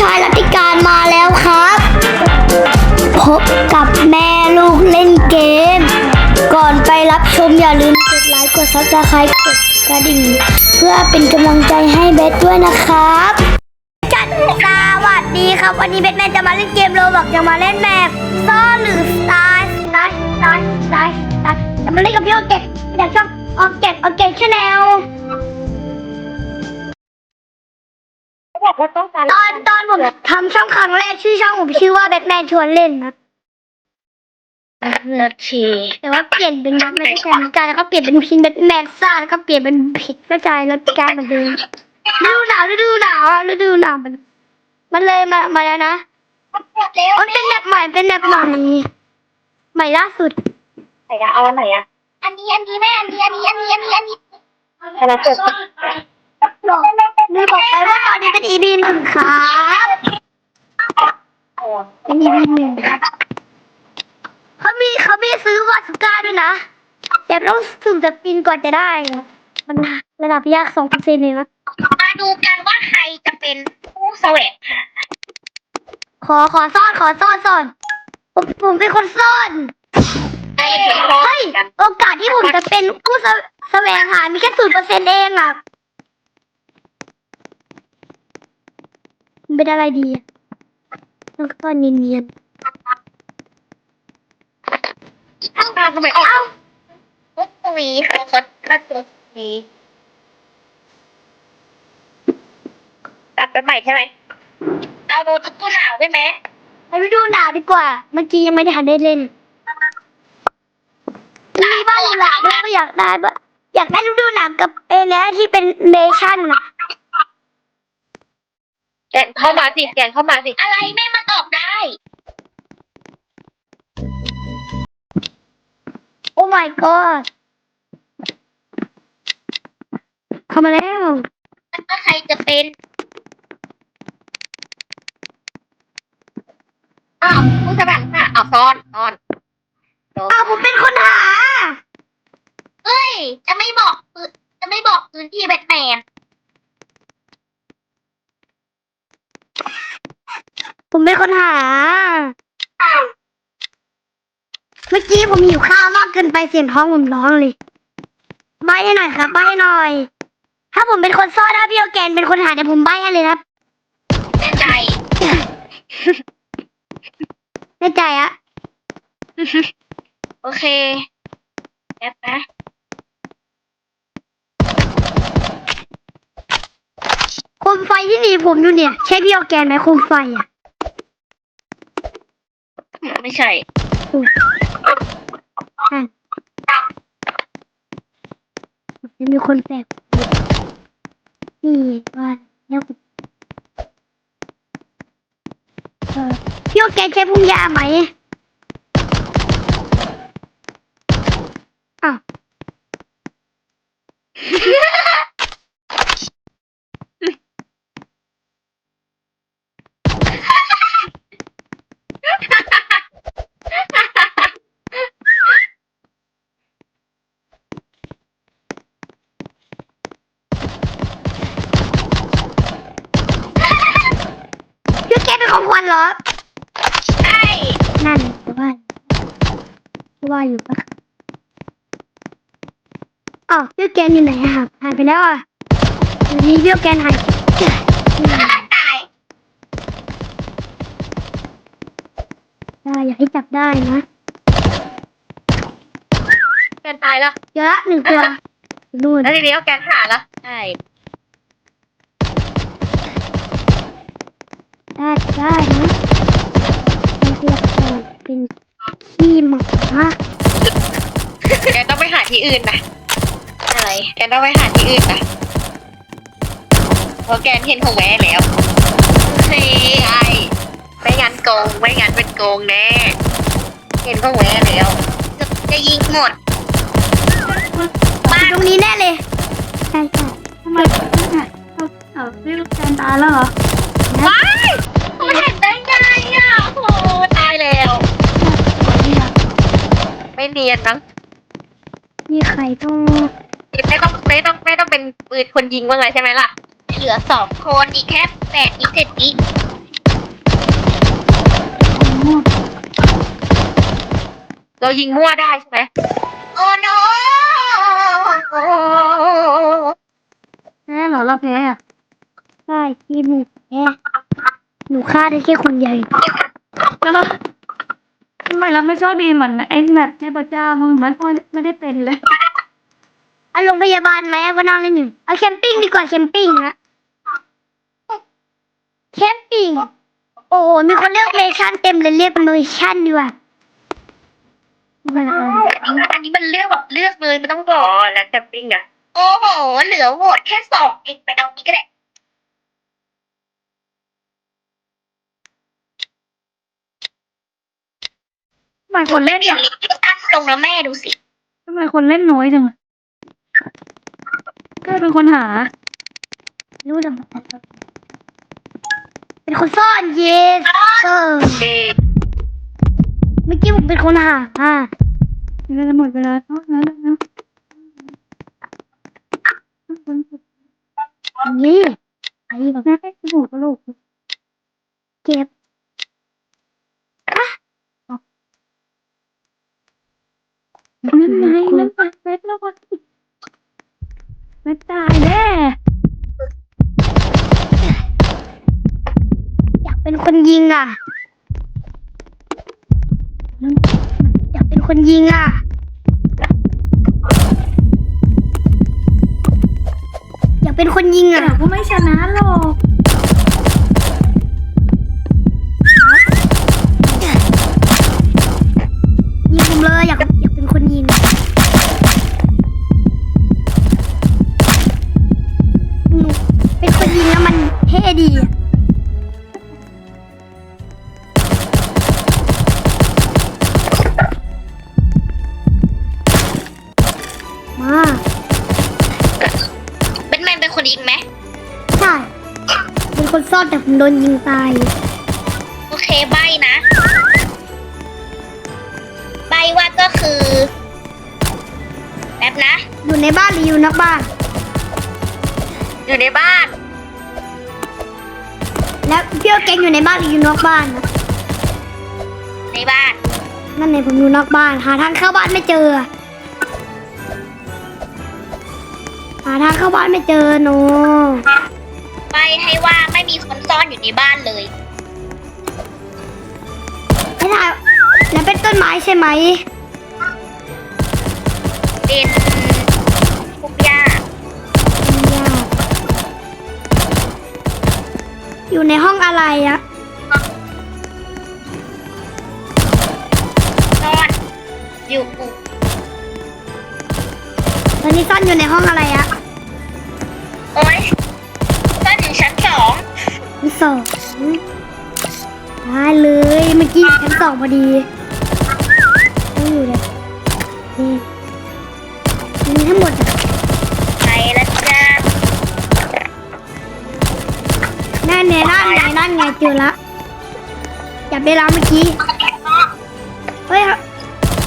ชายรัติการมาแล้วครับ พบกับแม่ลูกเล่นเกม ก่อนไปรับชมอย่าลืมกดไลค์กดซับสไครต์กดกระดิ่ง เพื่อเป็นกำลังใจให้เบสด้วยนะครับจันสวัสดีครับ วันนี้เบสแมนจะมาเล่นเกมโรบอกจะมาเล่นแมปซ่อนหรือสไตล์สไตล์สไตล์สไตล์จะมาเล่นกับพี่โอเก็ตจากช่องออเก็ตออเก็ตชาแนล บอกว่าต้องการตอนตอนผมทำช่องครั้งแรกชื่อช่องผมชื่อว่าแบทแมนชวนเล่นนะนาทีแต่ว่าเปลี่ยนเป็นแบทแมนแทนกายแล้วก็เปลี่ยนเป็นพินแบทแมนซ่าแล้วก็เปลี่ยนเป็นผิดกระจายแล้วกลายเหมือนเดิมฤดูหนาวฤดูหนาวอะฤดูหนาวมัน มันเลยมามาแล้วนะมันเป็นแบบใหม่เป็นแบบใหม่ใหม่ล่าสุดไหนอะเอาอันไหนอะอันนี้อันนี้แม่อันนี้อันนี้อันนี้อันนี้อันนี้ชนะ เกิดบอกลืมบอกไปว่าตอนนี้เป็น EP หนึ่งครับเป็น EP หนึ่งครับเขามีเขามีซื้อวาสก้าด้วยนะแต่ต้องสุ่มสปินก่อนจะได้นะมันระดับยากสองเปอร์เซ็นต์เลยนะมาดูกันว่าใครจะเป็นผู้แสวงขอขอซ่อนขอซ่อนซ่อนผมผมเป็นคนซ่อนไอ้เด็กน้อเฮ้ยยโอกาสที่ผมจะเป็นผู้แสแสวงหามีแค่ศูนย์เปอร์เซ็นต์เองอะ มันเป็นอะไรดีอะต้องซ่อนเนียนเอ้าทำไมออกปุ๊บวีเขาเขาตัดตัววีตัดไปใหม่ใช่ไหมเอาดูตุ๊กหนาวได้ไหมๆไปฤดูหนาวดีกว่า เมื่อกี้ยังไม่ได้ทันได้เล่นมีบ้านหนาวด้วยก็อยากได้บ้างอยากได้ฤดูหนาวกับเอเนี้ยที่เป็นเนชั่นอะ แกนเข้ามาสิ แกนเข้ามาสิ อะไรแม่มันออกได้ โอ้ my god เข้ามาแล้วถ้าใครจะเป็นอ้าวผู้สมัครค่ะอ้าวซ้อนซ้อนโดนอ้าวผมเป็นคนหา เอ้ย จะไม่บอกพื้นจะไม่บอกพื้นที่แบทแมน ผมเป็นคนหา เมื่อกี้ผมหิวข้าวมากเกินไปเสียงท้องผมร้องเลยใบให้หน่อยครับใบให้หน่อย ถ้าผมเป็นคนซ่อนถ้าพี่โอแกนเป็นคนหาเดี๋ยวผมใบให้เลยนะแน่ใจแน่ใจอะโอเคแป๊บนะ คมไฟที่หนีผมอยู่เนี่ย ใช่พี่โอแกนไหมโคมไฟอะไม่ใช่อะจะมีคนแปลกนี่ว่าแล้วเออพี่โอแกนใช้พุ่งยาไหมอ้าว รอใช่นั่นแต่ว่าว่าอยู่ปะอ๋อพี่โอแกนอยู่ไหนอะครับหายไปแล้วอะเดี๋ยวนี้พี่โอแกนหายตายได้อย่าให้จับได้นะแกนตายแล้วเยอะหนึ่งตัวนู่น แล้วทีนี้ก็แกนหาแล้วใช่ ได้ได้นะเป็นเรียกก่อนเป็นขี้หมาแกนต้องไปหาที่อื่นนะอะไรแกนต้องไปหาที่อื่นนะเพราะแกนเห็นของแม่แล้วเฮ้ยไอไม่งั้นโกงไม่งั้นเป็นโกงแน่เห็นของแม่แล้วจะจะยิงหมดมาตรงนี้แน่เลยใช่ใช่ทำไมเอาเอาพี่ลูกแกนตายแล้วเหรอว้าย มันเห็นได้ไงอะโอ้โหตายแล้ว ไม่เนียนนะมีใครต้องไม่ต้องไม่ต้องไม่ต้องเป็นปืนคนยิงว่าไงใช่ไหมล่ะ เหลือสองคนอีกแค่แปดอีกเจ็ดอีกมั่วเรายิงมั่วได้ใช่ไหมโอ้โนแพ้เหรอเราแพ้อะใช่ที่หนูแพ้ หนูฆ่าได้แค่คนเดียวเองแล้วเราทำไมเราไม่ชอบดีเหมือนไอ้แบบเทพเจ้ามันเหมือนไม่ได้เป็นเลยเอาโรงพยาบาลไหมเอาวันนอนเลยหนึ่งเอาแคมปิ้งดีกว่าแคมปิ้งฮะแคมปิ้งโอ้โหมีคนเลือกเมชั่นเต็มเลยเรียกเป็นเมชั่นดีกว่าไม่เอาอันนี้มันเลือกแบบเลือกเลยไม่ต้องรอแล้วแคมปิ้งอะโอ้โหเหลือโหวตแค่สองเองไปเอานี้ก็ได้ ทำไมคนเล่นเดี๋ยวลิงก์ตั้งลงแล้วแม่ดูสิทำไมคนเล่นน้อยจังอะก็เป็นคนหา รู้จักเป็นคนซ่อนเยสเออเอ๊ะเมื่อกี้ผมเป็นคนหาอะเราจะหมดเวลาแล้วแล้วแล้วนี่ไอ้แบบแม่ให้สมุดกระโหลกเก็บ นั่นไงนั่นไงเม็ดแล้วก็เม็ดตายแน่อยากเป็นคนยิงอะอยากเป็นคนยิงอะอยากเป็นคนยิงแต่อะก็ไม่ชนะหรอก คนซ่อนแต่ผมโดนยิงตาย โอเคใบนะ ใบว่าก็คือแบบนะ อยู่ในบ้านหรืออยู่นอกบ้าน อยู่ในบ้าน แล้วพี่โอเกนอยู่ในบ้านหรืออยู่นอกบ้านนะในบ้าน นั่นไงผมอยู่นอกบ้าน หาทางเข้าบ้านไม่เจอ หาทางเข้าบ้านไม่เจอโน ใบให้ว่าไม่มีคนซ่อนอยู่ในบ้านเลย ไม่ได้แล้วเป็นต้นไม้ใช่ไหม เป็นพวกหญ้ายากอยู่ในห้องอะไรอะซ่อนอยู่ตอนนี้ซ่อนอยู่ในห้องอะไรอะโอ๊ย สองได้เลยเมื่อกี้ชั้นสองพอดีต้องอยู่เลยนี่มีทั้งหมดอะไปแล้วจ้านั่นไงนั่นไงนั่นไงเจอละจับได้แล้วเมื่อกี้เฮ้ย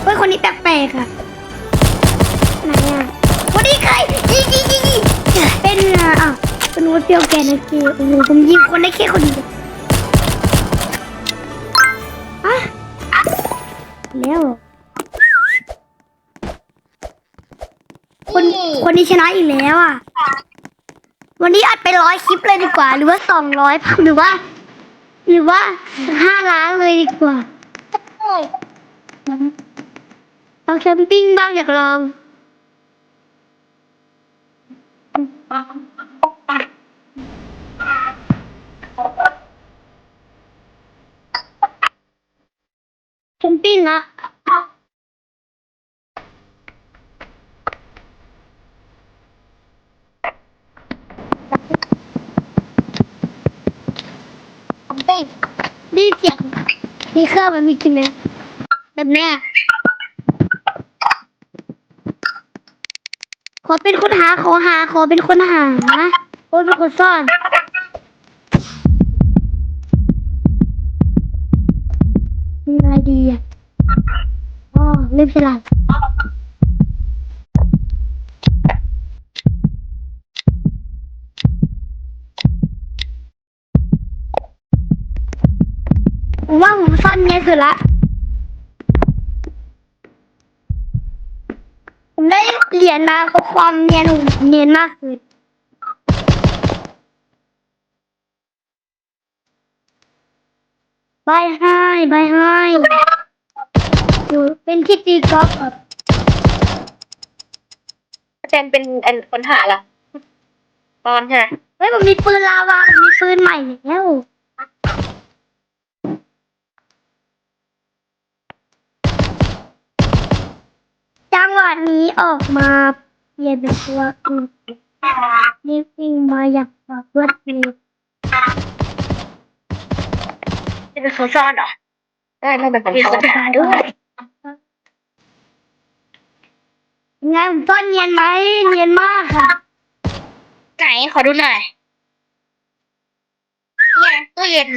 เฮ้ยคนนี้แปลกๆอะไหนอะคนนี้ใครยิงยิงยิงยิงเป็นอะ อ้าวเป็นวัวเปรี้ยวแกนะเกโอ้โหผมยิงคนได้แค่คนเดียวอะแล้วคนคนนี้ชนะอีกแล้วอะ วันนี้อัดไปร้อยคลิปเลยดีกว่า หรือว่าสองร้อยหรือว่า หรือว่าห้าล้านเลยดีกว่าลองแคมปิ้งบ้างอยากลองแคม ปิ้งอะผมเต้นได้ยินเสียงมีเครื่องมันมีจริงไหมแบบเนี้ยขอเป็นคนหาขอหาขอเป็นคนหาโอ้เป็นคนซ่อน เล่มฉลาดผมว่าผมซ่อนเนียนสุดละ ผมได้เหรียญมาเพราความเนียนเนียนมากเลยบายให้บายให้ อยู่เป็นที่ตีกอล์ฟครับอาจารย์เป็นอันคนหาล่ะปอนใช่ไหมเฮ้ยผมมีปืนลาวาผมมีปืนใหม่แล้วจังหวะนี้ออกมาเปลี่ยนเป็นตัวอื่นรีบวิ่งมาอย่างรวดเร็วจะเป็นคนซ่อนเหรอได้ไม่เป็นคนซ่อนหาด้วย ไงผมซ่อนเนียนไหมเนียนมากค่ะไหนขอดูหน่อยเนี่ยตู้เย็น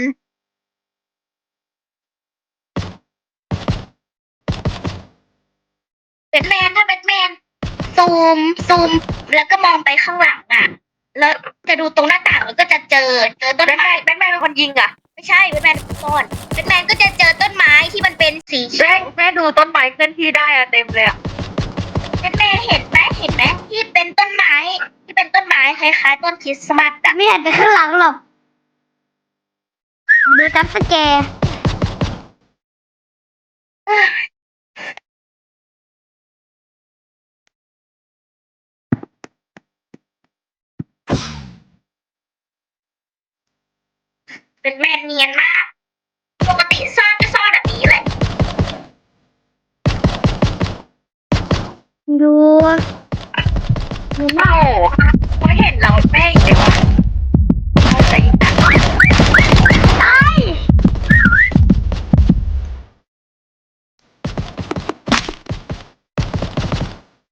แบทแมนถ้าแบทแมนซูมซูมแล้วก็มองไปข้างหลังอะ แล้วจะดูตรงหน้าต่างแล้วก็จะเจอเจอต้นไม้แบทแมนเป็นคนยิงอะ ไม่ใช่แบทแมนเป็นคนแบทแมนก็จะเจอต้นไม้ที่มันเป็นสีเขียวแม่ดูต้นไม้เคลื่อนที่ได้อะเต็มเลยอะ แบทแมนเห็นไหมเห็นไหมที่เป็นต้นไม้ ที่เป็นต้นไม้คล้ายๆต้นคริสต์มาสอะไม่เห็นไปข้างหลังหรอกดูจับสแกร์เป็นแมนเนียนมาก ปกติซ่อนก็ ดูดูมากโอ้พอเห็นเราแม่งเลยว่ะเอาใจตัดตาย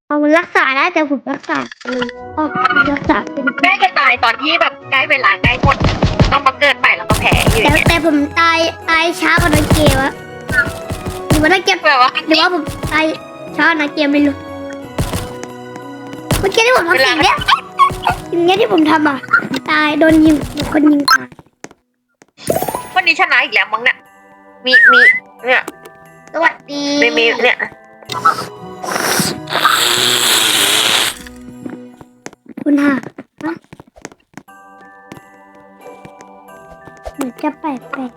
เอามันรักษาได้แต่ผมรักษาเองอ๋อผมรักษาเป็นแม่จะตายตอนที่แบบใกล้เวลาใกล้หมดต้องมาเกิดใหม่แล้วก็แพ้อยู่อแต่ย่างเงี้ยแต่ผมตายตายช้ากว่านักเกมอะหรือว่านักเกมแบบว่าหรือว่าผมตายช้ากว่านักเกมไม่รู้ เมื่อกี้ที่ผมทำสิ่งเนี้ยสิ่งเนี้ยที่ผมทำอะ ตายโดนยิงโดนคนยิงตายวันนี้ชนะอีกแล้วมั้งเนี่ย มีมีเนี่ยสวัสดีมีมีเนี่ยคุณหาฮะเหมือนจะแปลกแปลก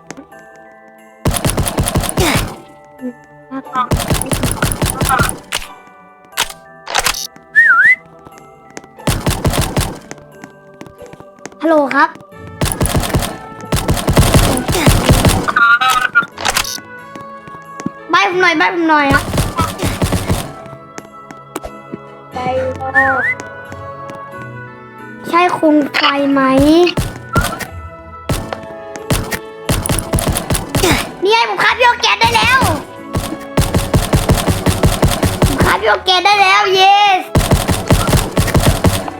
ฮัลโหลครับ บายผมหน่อยบายผมหน่อยอะไปใช่คงไฟไหม นี่ไงผมคาบพี่โอแกนได้แล้ว ผมคาบพี่โอแกนได้แล้ว yes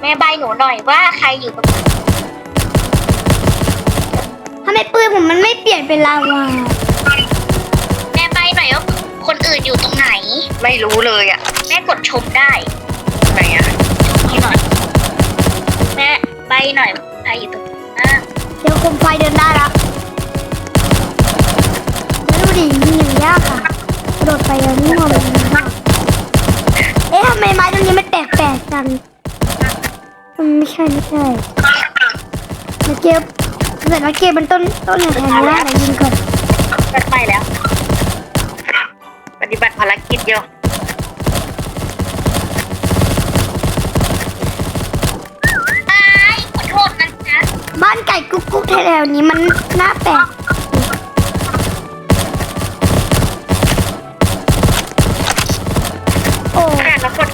แม่ใบหนูหน่อยว่าใครอยู่ตรง ไหนทำไมปืนผมมันไม่เปลี่ยนเป็นลาวาแม่ใบหน่อยว่าคนอื่นอยู่ตรงไหน ไม่รู้เลยอะ แม่กดชมได้ไหนอะนี่หน่อยแม่ใบหน่อยว่าใครอยู่ตรงไหนบ้างเดี๋ยวโคมไฟเดินได้ละแล้วดูดิยิงอย่างยากค่ะกระโดดไปแล้วนี่มันยากเอ๊ะทำไมไม้ตรงนี้มันแปลกๆจังมันไม่ใช่ไม่ใช่นักเก็บ เกิดนักเก็บเป็นต้นต้นแทนไม่ได้ไหนยิงก่อนเปิดไปแล้ว ปฏิบัติภารกิจอยู่ตายขอโทษนะจ๊ะบ้านไก่กุ๊กกุ๊กแถวๆนี้มันน่าแปลกโอ้อ่านแล้วกด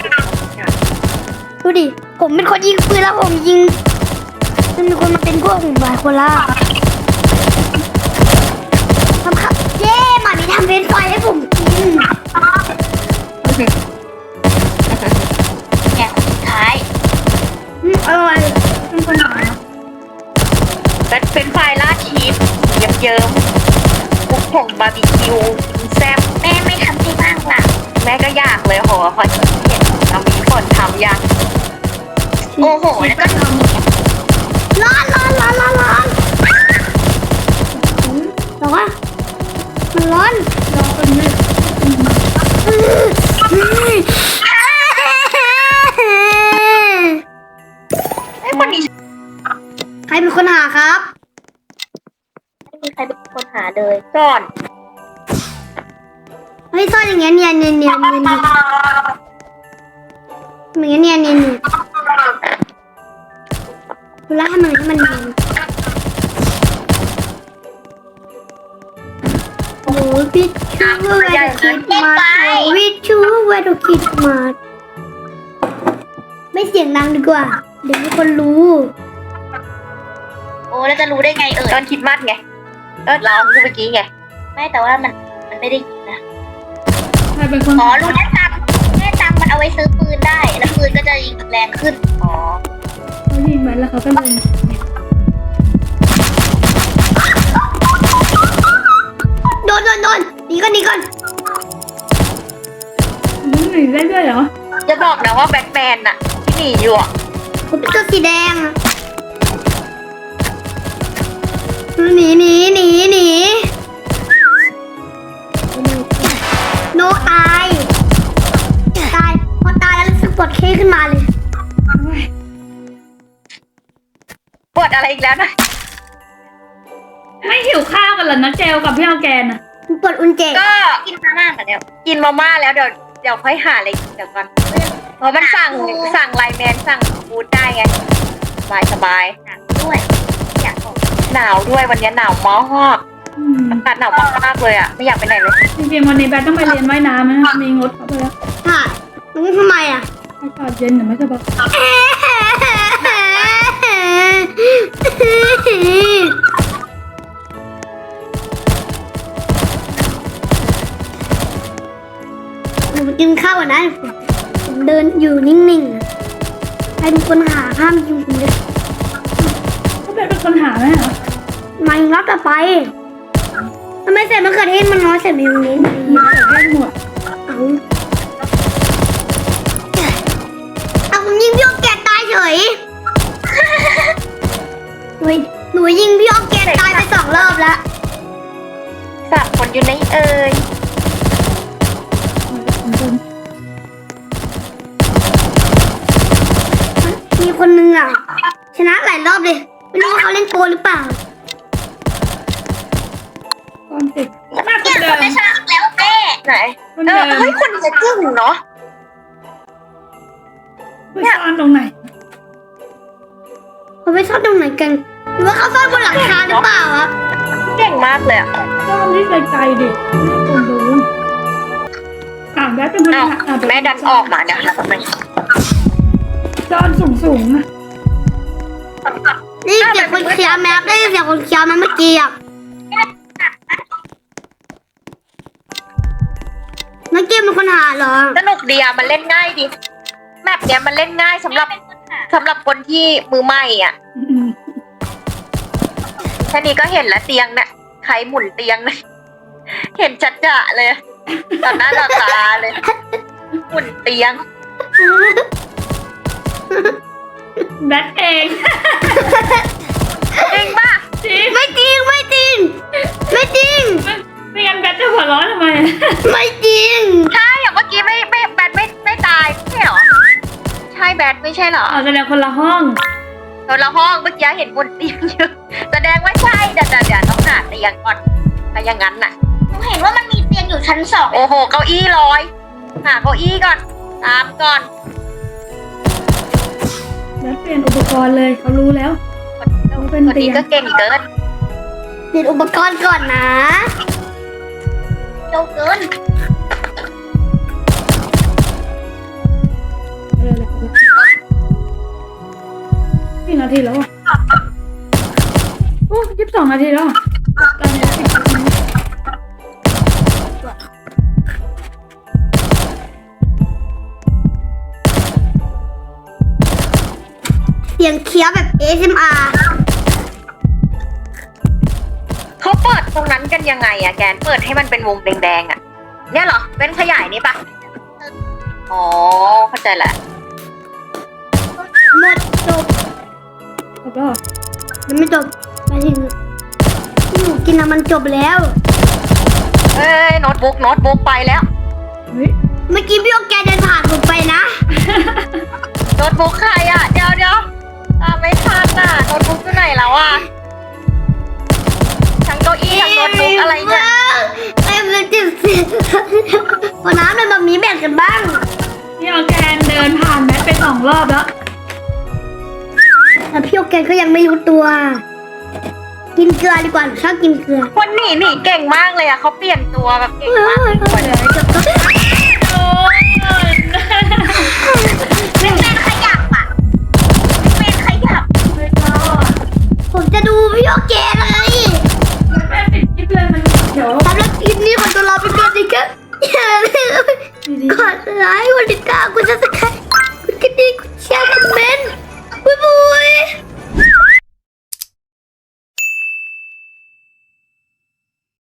ดูดิ ผมเป็นคนยิงปืนแล้วผมยิง มันมีคนมาเป็นพวกผมหลายคนละทำครับเย้หมามีทำเป็นไฟให้ผมกินเนี่ยสุดท้ายอืมอร่อยเป็นคนหาเป็นเป็นไฟล์ราดชีสเยิ้มๆคุกผงบาร์บีคิวกินแซ่บแม่ไม่ทำให้บ้างล่ะ แม่ก็อยากเลยโหพอเห็นเรามีคนทำยังโอ้โหแล้วก็ทำ ร้อนร้อนร้อนร้อนร้อนร้อนมันร้อนร้อนเลยไอ้คนนี้ใครเป็นคนหาครับไม่มีใครเป็นคนหาเลยซ่อนไม่ซ่อนอย่างเงี้ยเนียนเนียนเนียนเนียนเนียนเนียนเนียน เนียนคุณล่าทำไมให้มันเนียนโอ้ยพี่ชูเวลาคิดมาโอ้ยพี่ชูเวลาคิดมาไม่เสียงดังดีกว่า เดี๋ยวมีคนรู้ โอ้แล้วจะรู้ได้ไงเออตอนคิดมัดไงก็เราพูดเมื่อกี้ไงไม่แต่ว่ามันมันไม่ได้ยินนะใครเป็นคนอ๋อรู้แน่ตังค์แน่ตังค์มันเอาไว้ซื้อปืนได้ แล้วปืนก็จะยิงแรงขึ้นอ๋อเขา ยิงมันแล้วเขาก็ลงโดนโดนโดนหนีก่อนหนีก่อนมันหนีได้ด้วยเหรอจะบอกนะว่าแบทแมนน่ะที่หนีอยู่อะผมเป็นตัวสีแดงอะหนีหนีหนีหนีโนตาย ตาย พอตายแล้วรู้สึกปวดเคขึ้นมาเลย ดอะไรอีกแล้วนะไม่หิวข้าวกันเหรอนะเจลกับพี่ออร์แกนอะปวดอุนเจก็กินมาม่ามาแล้วกินมาม่าแล้วเดี๋ยวเดี๋ยวค่อยหาอะไรกินเดี๋ยวก่อนเพราะมันสั่งสั่งไลน์แมนสั่งฟูดได้ไงสบายสบายด้วย อยากหนาวด้วยวันนี้หนาวมากอืมอากาศหนาวมากๆเลยอะไม่อยากไปไหนเลยจริงๆวันนี้แบทต้องไปเรียนว่ายน้ำนะมีงดเขาไปแล้วค่ะรู้ทำไมอะอากาศเย็นหรือไม่สบาย หนูไปกินข้าวก่อนนะผมเดินอยู่นิ่งๆอะใครเป็นคนหาห้ามยิงผมเลยก็แบทเป็นคนหาไหมเหรอมาอีกรอบต่อไปทำไมใส่มะเขือเทศมันน้อยใส่เมยองเนสมีแต่แค่หมดเอาเอาผมยิงพี่ออกแกนตายเฉย หนูหนูยิงพี่ออกแกนตายไปสองรอบแล้วสับคนอยู่ในเอ่ยของคนมีคนนึงอะ ชนะหลายรอบเลย ไม่รู้ว่าเขาเล่นโปรหรือเปล่าก้อนติดมากคเก่นงเดิคนมไม่ชนะแล้วแม่ไหนคนเอเดิอมเฮ้ยคนจะจึ้งเนาะไปซ่อนตรงไหนเขาไปซ่อนตรงไหนกัน หรือว่าเขาซ่อนบนหลังคาหรือเปล่าอะเก่งมากเลยอะซ่อนที่ไกลๆดิไม่ให้คนรู้อ่าแบทเป็นคนอ้าวหาอะแม่ดันออกมาเนี่ยทำไมซ่อนสูงๆอะได้ยินเสียงคนเคลียร์แมปได้ยินเสียงคนเคลียร์มันเมื่อกี้อะเมื่อกี้มันคนหาเหรอสนุกดีอะมันเล่นง่ายดิแมปเนี้ยมันเล่นง่ายสำหรับสำหรับคนที่มือใหม่อะอืม แค่นี้ก็เห็นแล้วเตียงน่ะใครหมุนเตียงเลยเห็นจัดจะเลยต่อหน้าต่อตาเลย หมุนเตียง แบทเองจริงป่ะจริงไม่จริงไม่จริง ไม่จริงไม่ไม่งั้นแบทจะหัวเร้อนทำไม ไม่จริง ใช่อย่างเมื่อกี้ไม่ไม่แบทไม่ไม่ตายไม่ใช่เหรอ ใช่แบทไม่ใช่เหรอ เอาแสดงคนละห้อง คนละห้องเมื่อกี้เห็นบนเตียงเยอะแสดงว่าใช่เดี๋ยวเดี๋ยวเดี๋ยวต้องหาเตียงก่อนถ้าอย่างนั้นน่ะ หนูเห็นว่ามันมีเตียงอยู่ชั้นสองโอ้โห เก้าอี้ลอยหาเก้าอี้ก่อน ตามก่อนแบทเปลี่ยนอุปกรณ์เลยเขารู้แล้วเป็นคนเตีนี้ยงก็เก่งเกินเปลี่ยนอุปกรณ์ก่อนนะเร็วเกิน กี่นาทีแล้วอะโอ้ยี่สิบสองนาทีแล้วอะตอนนี้สิบนาทีเสียงเคี้ยวแบบ ASMR เขาเปิดตรงนั้นกันยังไงอะแกนเปิดให้มันเป็นวงแดงๆอะเนี่ยเหรอเป็นขยายนี่ปะอ๋อเข้าใจละ หมดจบ แล้วก็ยังไม่จบไปถึงที่หนูกินอะมันจบแล้ว เอ้ยโน้ตบุ๊กโน้ตบุ๊กไปแล้วเมื่อกี้พี่โอแกเดินผ่านผมไปนะ โน้ตบุ๊กใครอะ เดี๋ยวเดี๋ยวตาไม่ทันอะโน้ตบุ๊กอยู่ไหนแล้วอะทั้งเก้าอี้ทั้งโน้ตบุ๊กอะไรเนี่ยไอ้มันจิบเสียวันน้ำเลยมัมีแบ่งกันบ้าง พี่โอแกนเดินผ่านแมทไปสองรอบแล้ว แต่พี่โอเกนก็ยังไม่รู้ตัว กินเกลือดีกว่าหนูชอบกินเกลือวันหนีหนีเก่งมากเลยอะเขาเปลี่ยนตัวแบบเก่งเฮ้มากยเฮ้ยเดี๋ยวจะต้องโอ้ยเป็นเป็นขยับอะเป็นขยับไม่รอดผมจะดูพี่โอเกนเลยแม่ปิดคลิปเลยมันเดี๋ยวสำหรับคลิปนี้ขอตัวลาไปก่อนดีครับอย่าลืมกดไลค์กดติดตามกดซับสไครต์กดกระดิ่งกดแชร์คอมเมนต์ บ๊ายบาย